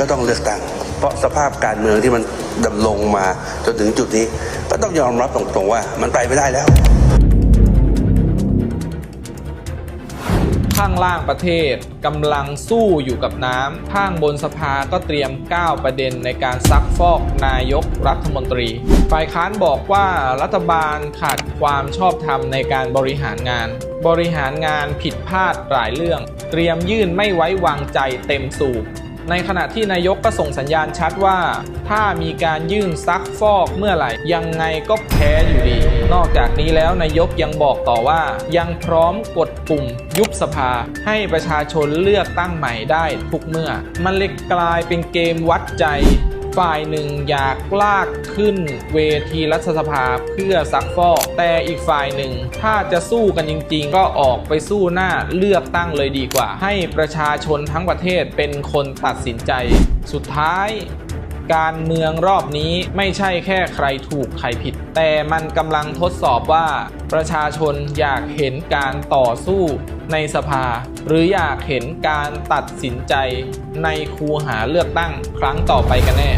ก็ต้องเลือกตั้งเพราะสภาพการเมืองที่มันดำรงมาจนถึงจุดนี้ ก็ต้องยอมรับตรงๆว่ามันไปไม่ได้แล้ว ข้างล่างประเทศกำลังสู้อยู่กับน้ำข้างบนสภาก็เตรียมก้าวประเด็นในการซักฟอกนายกรัฐมนตรี ฝ่ายค้านบอกว่ารัฐบาลขาดความชอบธรรมในการบริหารงาน บริหารงานผิดพลาดหลายเรื่อง เตรียมยื่นไม่ไว้วางใจเต็มสูบ ในขณะที่นายกก็ส่งสัญญาณชัดว่า ถ้ามีการยื่นซักฟอกเมื่อไหร่ ยังไงก็แพ้อยู่ดี นอกจากนี้แล้วนายกยังบอกต่อว่า ยังพร้อมกดปุ่ม ยุบสภา ให้ประชาชนเลือกตั้งใหม่ได้ทุกเมื่อ มันเลยกลายเป็นเกมวัดใจ ฝ่ายหนึ่งอยากลากขึ้นเวทีรัฐสภาเพื่อซักฟอก แต่อีกฝ่ายหนึ่งถ้าจะสู้กันจริง ๆ ก็ออกไปสู้หน้าเลือกตั้งเลยดีกว่า ให้ประชาชนทั้งประเทศเป็นคนตัดสินใจ สุดท้าย การเมืองรอบนี้ไม่ใช่แค่ใครถูกใครผิด แต่มันกำลังทดสอบว่า ประชาชนอยากเห็นการต่อสู้ในสภา หรืออยากเห็นการตัดสินใจในคูหาเลือกตั้งครั้งต่อไปกันแน่